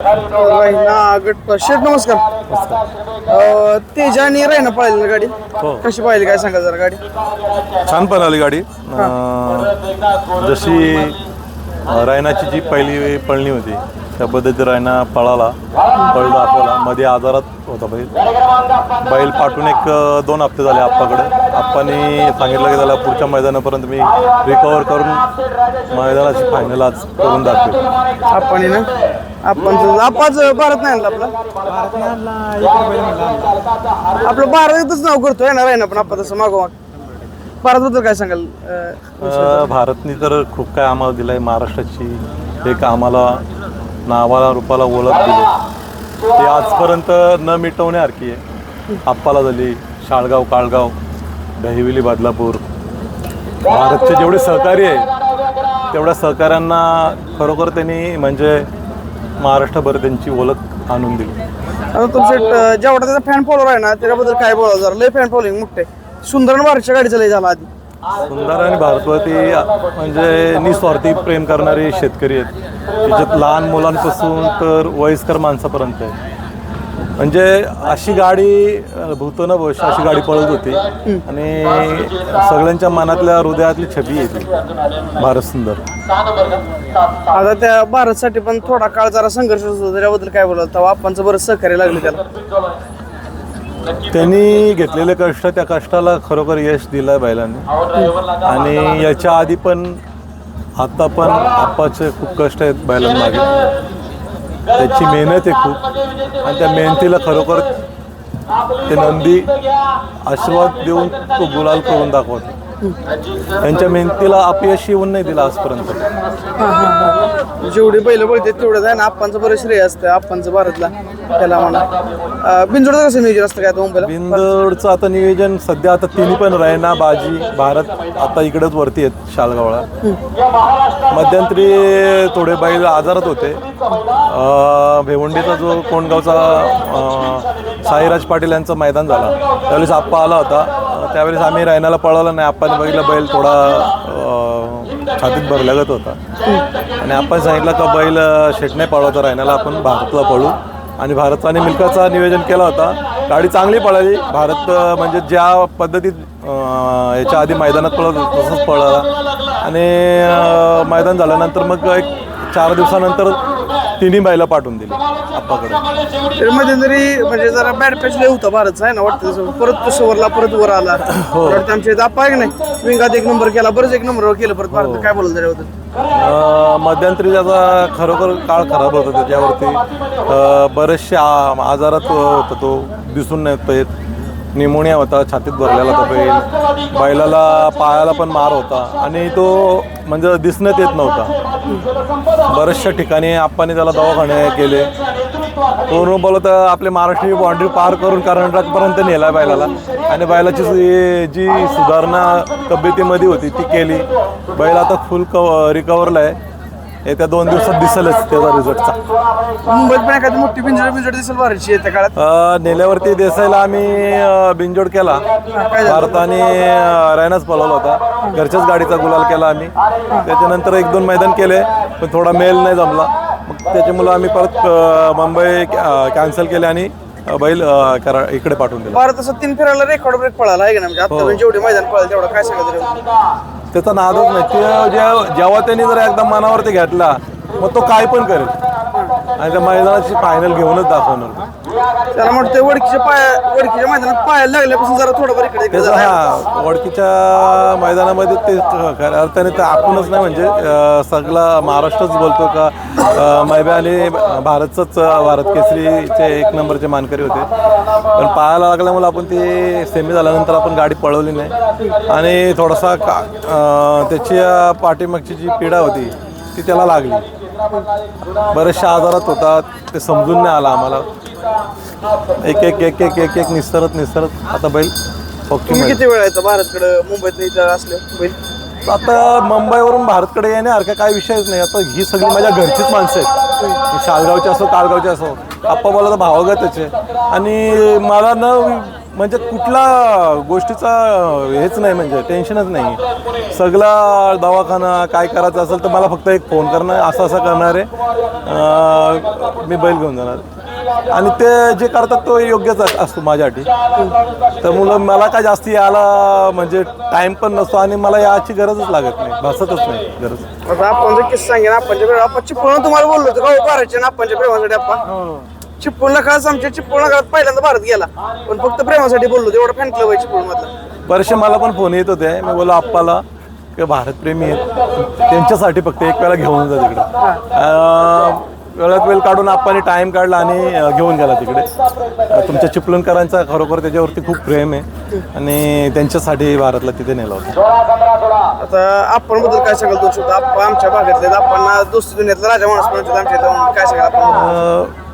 राहिना गट शेठ नमस्कार. तेजा आणि राहिना पळाली ना गाडी? हो. कशी पाहिली काय सांगा जरा गाडी? छान पळाली गाडी. अं, जशी अं, रायनाची जी पहिली पळणी होती त्या पद्धतीत रायना पळाला पळ दाखवला. मध्ये आजारात होता बैल. बैल पाठवून एक दोन हप्ते झाले आप्पाकडे. आप्पानी सांगितलं की त्याला पुढच्या मैदानापर्यंत मी रिकवर करून मैदानाची फायनल आज करून दाखवेल. आपण ना? आपण आपाच भारत नाही आणला आपला? आपलं भारतच नाव करतोय ना राहिना पण आपण तसं मागोमाग भारत बद्दल काय सांगाल अं, भारतनी तर खूप काय आम्हाला दिलं आहे महाराष्ट्राची एक आम्हाला नावाला रूपाला ओळख दिली. ती आजपर्यंत न मिटवण्यासारखी आहे. आप्पाला झाली शाळगाव काळगाव दहिविली बदलापूर. भारतचे जेवढे सहकारी आहे तेवढ्या सहकाऱ्यांना खरोखर त्यांनी म्हणजे महाराष्ट्रभर त्यांची ओळख आणून दिली. आता तुमचे अं, जेवढा त्याचा फॅन फॉलोअर आहे ना त्याच्याबद्दल काय बोला जरा? लय फॅन फॉलोइंग मोठे. सुंदर आणि गाडीचा लय झाला आधी. सुंदर आणि भारतवती म्हणजे निस्वार्थी प्रेम करणारे शेतकरी आहेत. त्याच्यात लहान मुलांपासून तर वयस्कर माणसापर्यंत आहे. म्हणजे अशी गाडी अं, भूतो न भविष्य अशी गाडी पळत होती. आणि सगळ्यांच्या मनातल्या हृदयातली छबी येते भारत सुंदर. आता त्या भारतसाठी पण थोडा काळ जरा संघर्ष होतो त्याच्याबद्दल काय बोलत तेव्हा आपणचं बरं सहकार्य लागले त्याला. त्यांनी घेतलेले कष्ट त्या कष्टाला खरोखर यश दिलं बैलांनी. आणि याच्या आधी पण आता पण आप्पाचे खूप कष्ट आहेत बैलांमागे. त्याची मेहनत आहे खूप. आणि त्या मेहनतीला खरोखर ते नंदी आशीर्वाद देऊन तो गुलाल करून दाखवतो. त्यांच्या मेहनतीला अपयश येऊन नाही दिलं आजपर्यंत. जेवढी बैल बळते तेवढं आहे ना आपणचं बरं श्रेय असतं आपणचं भारतला त्याला म्हणा. बिंजोडचं कसं नियोजन असतं काय आता मुंबईला? बिंदोडचं आता नियोजन सध्या आता तिन्ही पण रायना बाजी भारत आता इकडेच वरती आहेत शालगावला. मध्यंतरी थोडे बैल आजारात होते. अं, भिवंडीचा जो कोंडगावचा अं, साईराज पाटील यांचं मैदान झाला. त्यावेळेस आप्पा आला होता. त्यावेळेस आम्ही रायनाला पळवलं नाही. आपण बघितलं बैल थोडा छातीत भर लगत होता. आणि आपण सांगितलं का बैल शेटने शेट नाही पळवता रायनाला आपण भारतला पळू आणि भारताने मिल्काचा नियोजन केला होता. गाडी चांगली पळाली. भारत म्हणजे ज्या पद्धतीत याच्या आधी मैदानात पळत तसंच पळाला. आणि मैदान झाल्यानंतर मग एक चार दिवसानंतर तिन्ही बैला पाठवून दिली. आप्पाकडे. तर मध्यंतरी म्हणजे जरा बॅड पॅच लय होता भारतचा आहे ना वाटतं तसं. परत तो सवरला परत वर आला. वाटतं आमच्या इथं आपा आहे की नाही? विंगात एक नंबर केला बरंच एक नंबर केलं परत भारत काय बोलत अं, मध्यंतरी त्याचा खरोखर काळ खराब होता त्याच्यावरती. अं, आ- आजारात होता तो दिसून नाही येत. निमोनिया होता छातीत भरलेला होता बैल. बैलाला पायाला पण मार होता. आणि तो म्हणजे दिसण्यात येत नव्हता. बऱ्याचशा ठिकाणी आप्पाने त्याला दवाखाने केले. पूर्ण बोलत आपले महाराष्ट्रीय बाउंड्री पार करून कर्नाटकपर्यंत नेला बैलाला. आणि बैलाची जी सुधारणा तब्येतीमध्ये होती ती केली. बैल आता फुल कव रिकवरला आहे. येत्या दोन दिवसात दिसेलच त्याचा रिझल्टचा मुंबईत पण एखादी मोठी बिंजोड बिंजोड दिसेल भारतची येत्या काळात. अ, नेल्यावरती देसाईला आम्ही अ, बिनजोड केला. भारताने अ, रायनाच पळवला होता. घरच्याच गाडीचा गुलाल केला आम्ही. त्याच्यानंतर एक दोन मैदान केले पण थोडा मेल नाही जमला. मग त्याच्यामुळं आम्ही परत अ, मुंबई कॅन्सल केले आणि अ, बैल अ, करा इकडे पाठवून दिला. भारत असं तीन फेराला रेकॉर्ड ब्रेक पळाला आहे का नाही? म्हणजे आता जेवढे मैदान पळाले तेवढं काय सांगा तरी त्याचा नादच नाही. ते जे- जेव्हा त्यांनी जर एकदा मनावरती घेतला मग तो काय पण करेल. आणि त्या मैदानाची फायनल घेऊनच दाखवणार त्याला म्हणते वडकीच्या पाया वडकीच्या मैदानात पायाला लागल्यापासून जरा थोडं बरं इकडे हा वडकीच्या मैदानामध्ये ते खऱ्या अर्थाने ते आपणच नाही म्हणजे अं, सगळा महाराष्ट्रच बोलतो का अं, मैबे आणि भारतचंच अं, भारत केसरीचे एक नंबरचे मानकरी होते. पण पायाला लागल्यामुळे आपण ते सेमी झाल्यानंतर आपण गाडी पळवली नाही. आणि थोडासा का अं, त्याची अं, पाठीमागची जी पिढा होती ती त्याला लागली. बऱ्याचशा आजारात होता ते समजून नाही आला आम्हाला. एक एक एक एक एक एक निस्तरत निस्तरत आता बैल तुम्ही किती वेळ आहे भारतकडे मुंबईत इथं असले बैल? आता मुंबईवरून भारतकडे येण्यासारखा काही विषयच नाही. आता ही सगळी माझ्या घरचीच माणसं आहेत. शालगावचे असो काळगावचे असो आप्पा मला तर भावागतच आहे. आणि मला न म्हणजे कुठला गोष्टीचा हेच नाही म्हणजे टेन्शनच नाही. सगळा दवाखाना काय करायचं असेल तर मला फक्त एक फोन करणं असं असं करणार आहे. मी बैल घेऊन जाणार. आणि ते जे करतात तो योग्यच असतो माझ्यासाठी. तर मुलं मला काय जास्ती यायला म्हणजे टाइम पण नसतो आणि मला याची गरजच लागत नाही. भासतच नाही गरज. आपण किस्सा प्रेम आपण तुम्हाला बोललो होतो का आपणच्या प्रेमासाठी आपण चिपळूणला खास आमच्या चिपळूण घरात पहिल्यांदा भारत गेला. पण फक्त प्रेमासाठी बोललो एवढा फॅन क्लब आहे चिपळूण मधला बरेचसे मला पण फोन येत होते. मी बोला आप्पाला की भारतप्रेमी आहेत त्यांच्यासाठी फक्त एक वेळा घेऊन जा तिकडे. वेळात वेळ काढून आप्पाने टाइम काढला आणि घेऊन गेला तिकडे. तुमच्या चिपळूणकरांचा खरोखर त्याच्यावरती खूप प्रेम आहे आणि त्यांच्यासाठी भारतला तिथे नेलं होतं. आता आपण बद्दल काय सांगाल दोन शब्द? आपण आमच्या भागातले आपण दोस्ती दुनियातला राजा माणूस म्हणतात आमच्या काय सांगाल आपण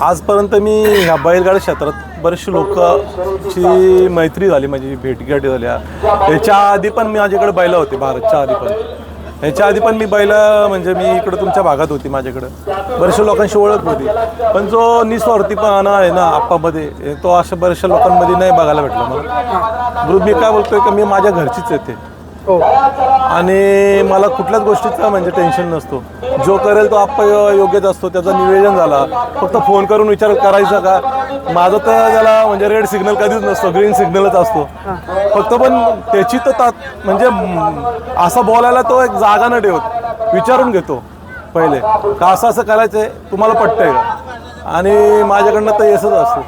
आजपर्यंत मी ह्या बैलगाडी क्षेत्रात बरेचसे लोकांची मैत्री झाली माझी भेटगाठी झाल्या याच्या आधी पण मी माझ्याकडे बैलं होती भारतच्या आधी पण. ह्याच्या आधी पण मी बैलं म्हणजे मी इकडं तुमच्या भागात होती माझ्याकडं. बऱ्याचशा लोकांशी ओळख होती. पण जो निस्वार्थीपणा आहे ना आप्पामध्ये तो अशा बऱ्याचशा लोकांमध्ये नाही बघायला भेटला मला. मी काय बोलतोय की मी माझ्या घरचीच येते आणि मला कुठल्याच गोष्टीचा म्हणजे टेन्शन नसतो. जो करेल तो आप योग्यच असतो त्याचं निवेदन झाला. फक्त फोन करून विचार करायचा का? माझं तर त्याला म्हणजे रेड सिग्नल कधीच नसतो ग्रीन सिग्नलच असतो. फक्त पण त्याची तर तात म्हणजे असं बोलायला तो एक जागा न ठेवत. विचारून घेतो पहिले. का असं असं करायचंय तुम्हाला पटतंय का? आणि माझ्याकडनं तर येसच असतो.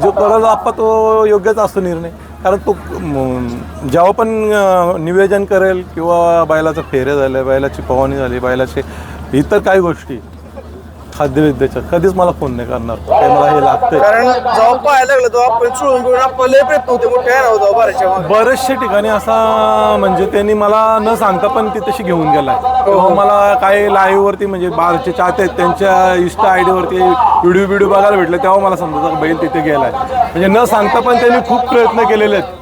जो करल आप्पा तो योग्यच असतो निर्णय. कारण तो जेव्हा पण निवेदन करेल किंवा बैलाचं फेरे झाले बैलाची पवानी झाली बैलाचे इतर काही गोष्टी खाद्यविद्येच्या कधीच मला फोन नाही करणार. ते मला हे लागतंय. कारण जेव्हा पाहायला लागलं तेव्हा आपण चुळून बिळून आपण लय प्रयत्न होते मोठे आहे ना बाराच्या मागे. बरेचशे ठिकाणी असा म्हणजे त्यांनी मला न सांगता पण ती तशी घेऊन गेलाय. तेव्हा मला काही लाईव्ह वरती म्हणजे बारचे चाहते आहेत त्यांच्या इन्स्टा आय वरती व्हिडिओ व्हिडिओ बघायला भेटले तेव्हा मला समजायचं का बैल तिथे गेलाय. म्हणजे न सांगता पण त्यांनी खूप प्रयत्न केलेले आहेत.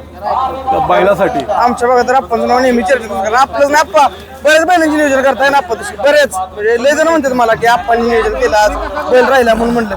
त्या बैलासाठी. आमच्या भागात तर नाव नेहमी चर्चा करतो. कारण आपलंच ना आप्पा बरेच बैलांचे नियोजन करताय ना आप्पा तशी. बरेच. म्हणजे लय जण म्हणतात मला की आपण नियोजन केलं आज. बैल राहिला म्हणून म्हणलं.